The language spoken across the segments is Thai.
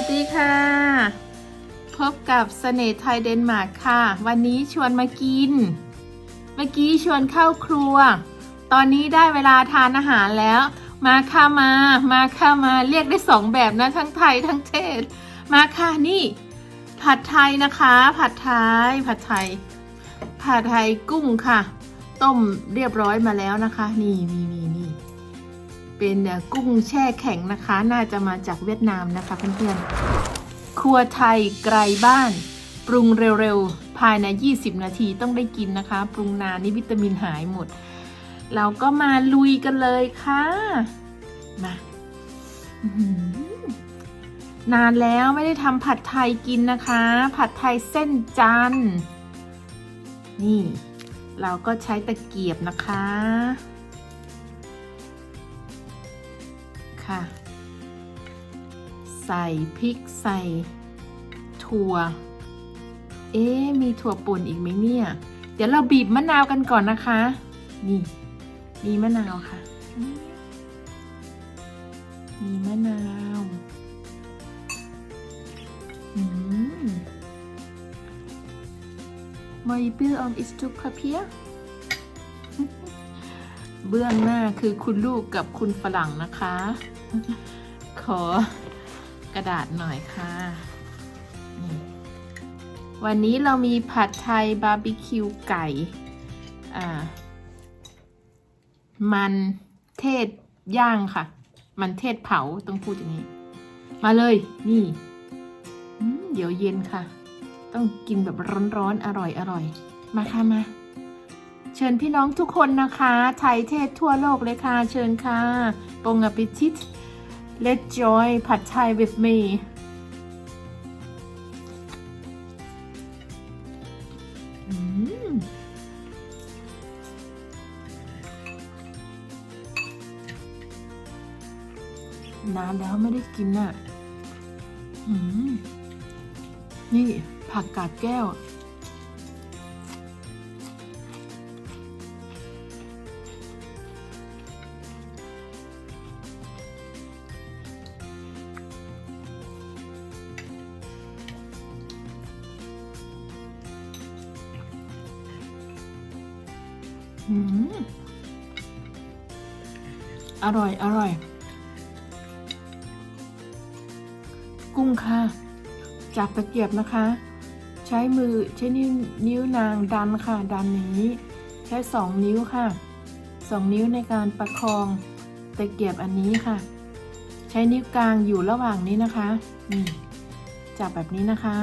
สดีค่ะ พบกับเสน่ห์ไทยเดนมาร์กค่ะ วันนี้ชวนมากิน เมื่อกี้ชวนเข้าครัว ตอนนี้ได้เวลาทานอาหารแล้ว มาค่ะมา มาค่ะมาเรียกได้สองแบบนะทั้งไทยทั้งเทศ มาค่ะนี่ ผัดไทยนะคะ ผัดไทย ผัดไทย ผัดไทยกุ้งค่ะ ต้มเรียบร้อยมาแล้วนะคะ นี่นี่นี่นี่ เป็นกุ้งแช่แข็งนะคะ น่าจะมาจากเวียดนามนะคะเพื่อนๆ ครัวไทยไกลบ้าน ปรุงเร็วๆ ภายใน 20 นาทีต้องได้กินนะคะ ปรุงนานนี่วิตามินหายหมด เราก็มาลุยกันเลยค่ะ มานานแล้วไม่ได้ทำผัดไทยกินนะคะ ผัดไทยเส้นจันนี่ เราก็ใช้ตะเกียบนะคะ ค่ะ ใส่พริกใส่ถั่ว เอ๊ะมีถั่วป่นอีกไหมเนี่ย เดี๋ยวเราบีบมะนาวกันก่อนนะคะ นี่มีมะนาวค่ะ มีมะนาวอืม My bill on is to papier เบื้องหน้าคือคุณลูกกับคุณฝรั่งนะคะ ขอกระดาษหน่อยค่ะ วันนี้เรามีผัดไทยบาร์บีคิวไก่อ่ามันเทศย่างค่ะ มันเทศเผาต้องพูดอย่างนี้ มาเลยนี่ เดี๋ยวเย็นค่ะ ต้องกินแบบร้อนๆอร่อยๆมาค่ะมา เชิญพี่น้องทุกคนนะคะ ไทยเทศทั่วโลกเลยค่ะ เชิญค่ะปงอปิทิต Let joy ผัดไทย with me นานแล้วไม่ได้กินน่ะ นี่ผักกาดแก้ว อร่อย อร่อย กุ้งค่ะจับตะเกียบนะคะ ใช้มือใช้นิ้วนิ้วนางดันค่ะ ดันอย่างนี้ ใช้สองนิ้วค่ะ สองนิ้วในการประคองตะเกียบอันนี้ค่ะ ใช้นิ้วกลางอยู่ระหว่างนี้นะคะ นี่ จับแบบนี้นะคะ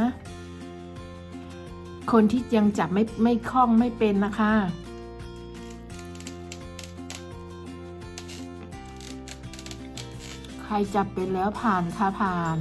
คนที่ยังจับไม่ไม่คล่องไม่เป็นนะคะ ใครจับเป็นแล้วผ่านค่ะผ่าน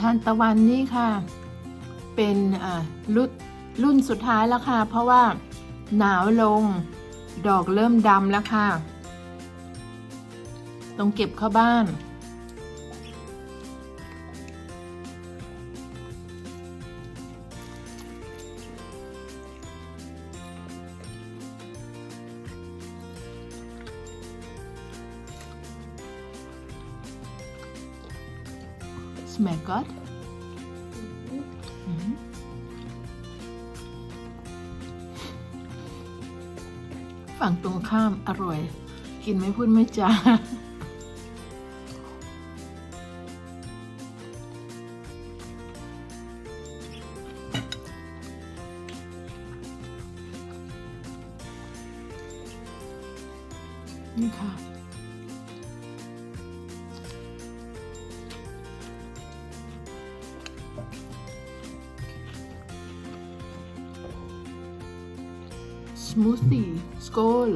ทานตะวันนี่ค่ะ เป็นรุ่นรุ่นสุดท้ายแล้วค่ะ เพราะว่าหนาวลง ดอกเริ่มดำแล้วค่ะ ต้องเก็บเข้าบ้าน smell good ฝั่งตรงข้ามอร่อย กินไม่พูดไม่จานี่ค่ะ smoothie skål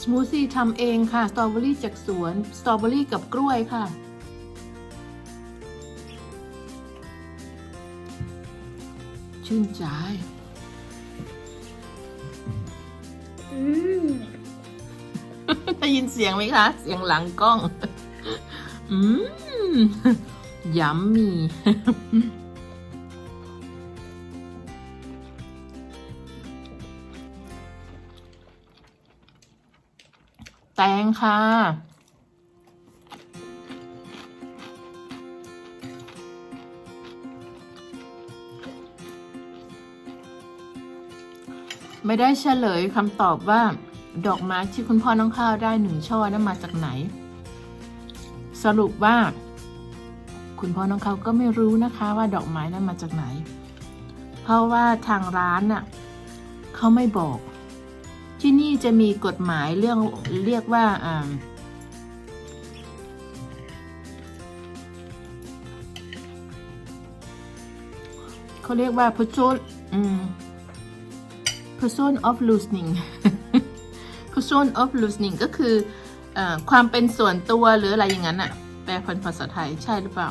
สมูทตี้ทำเองค่ะ สตรอเบอรี่จากสวน สตรอเบอรี่กับกล้วยค่ะ ชื่นใจ อืมได้ยินเสียงไหมคะ เสียงหลังกล้อง อืม ยัมมีแตงค่ะ ไม่ได้เฉลยคำตอบว่า ดอกไม้ที่คุณพ่อน้องข้าวได้หนึ่งช่อนั้นมาจากไหน สรุปว่า คุณพ่อน้องเขาก็ไม่รู้นะคะว่าดอกไม้นั้นมาจากไหน เพราะว่าทางร้านน่ะเขาไม่บอก ที่นี่จะมีกฎหมายเรื่องเรียกว่าอ่าเขาเรียกว่า person อืม person of losing person of losing ก็คือออความเป็นส่วนตัวหรืออะไรอย่างนั้นอะ แปลเป็นภาษาไทยใช่หรือเปล่า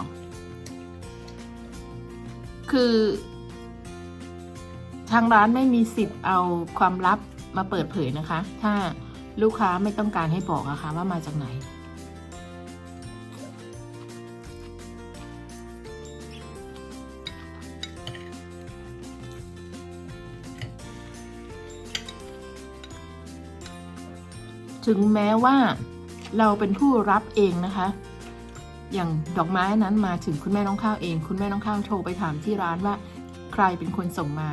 คือทางร้านไม่มีสิทธิ์เอาความลับมาเปิดเผยนะคะ ถ้าลูกค้าไม่ต้องการให้บอกอะคะว่ามาจากไหน ถึงแม้ว่าเราเป็นผู้รับเองนะคะ อย่างดอกไม้นั้นมาถึงคุณแม่น้องข้าวเอง คุณแม่น้องข้าวโทรไปถามที่ร้านว่า ใครเป็นคนส่งมา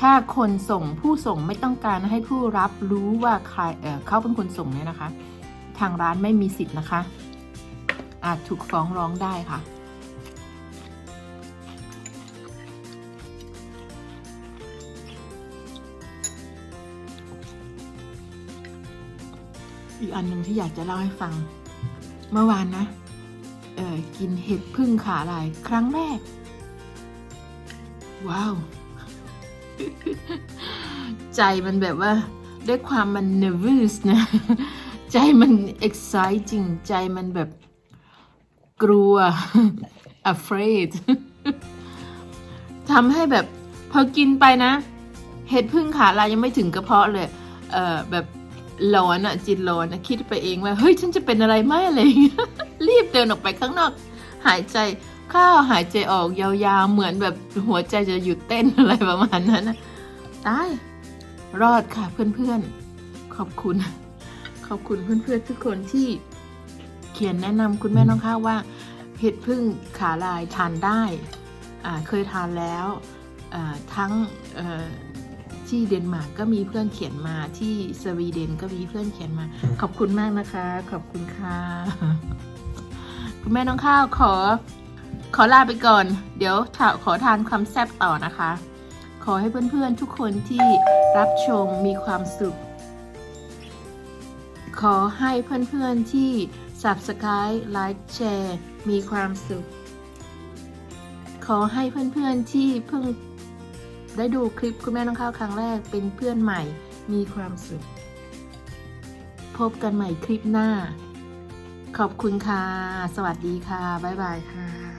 ถ้าคนส่งผู้ส่งไม่ต้องการให้ผู้รับรู้ว่าใครเเขาเป็นคนส่งเนี่ยนะคะ ทางร้านไม่มีสิทธิ์นะคะ อาจถูกฟ้องร้องได้ค่ะอีกอันหนึ่งที่อยากจะเล่าให้ฟัง เมื่อวานนะ เออกินเห็ดพึ่งขาลายครั้งแรก ว้าว ใจมันแบบว่าด้วยความมัน nervous นะ ใจมัน exciting ใจมันแบบกลัว afraid ทำให้แบบพอกินไปนะ เห็ดพึ่งขาลายยังไม่ถึงกระเพาะเลย เออแบบร้อนอะจิตร้อนอะคิดไปเองว่า เฮ้ย ฉันจะเป็นอะไรไหมอะไรอย่างเงี้ย รีบเดินออกไปข้างนอก หายใจเข้าหายใจออกยาวๆ เหมือนแบบหัวใจจะหยุดเต้นอะไรประมาณนั้นนะตายรอดค่ะเพื่อนๆ ขอบคุณ ขอบคุณเพื่อนๆทุกคนที่เขียนแนะนำคุณแม่น้องข้าวว่าเห็ดพึ่งขาลายทานได้อ่าเคยทานแล้วอ่าทั้งที่เดนมาร์กก็มีเพื่อนเขียนมาที่สวีเดนก็มีเพื่อนเขียนมา ขอบคุณมากนะคะ ขอบคุณค่ะ คุณแม่น้องข้าวขอ ขอลาไปก่อน เดี๋ยวถาขอทานความแซ่บต่อนะคะ ขอให้เพื่อนๆทุกคนที่รับชมมีความสุข ขอให้เพื่อนๆที่ Subscribe ไลค์แชร์มีความสุข ขอให้เพื่อนๆที่เพิ่งได้ดูคลิปคุณแม่น้องข้าวครั้งแรกเป็นเพื่อนใหม่มีความสุข พบกันใหม่คลิปหน้า ขอบคุณค่ะ สวัสดีค่ะ บ๊ายบายค่ะ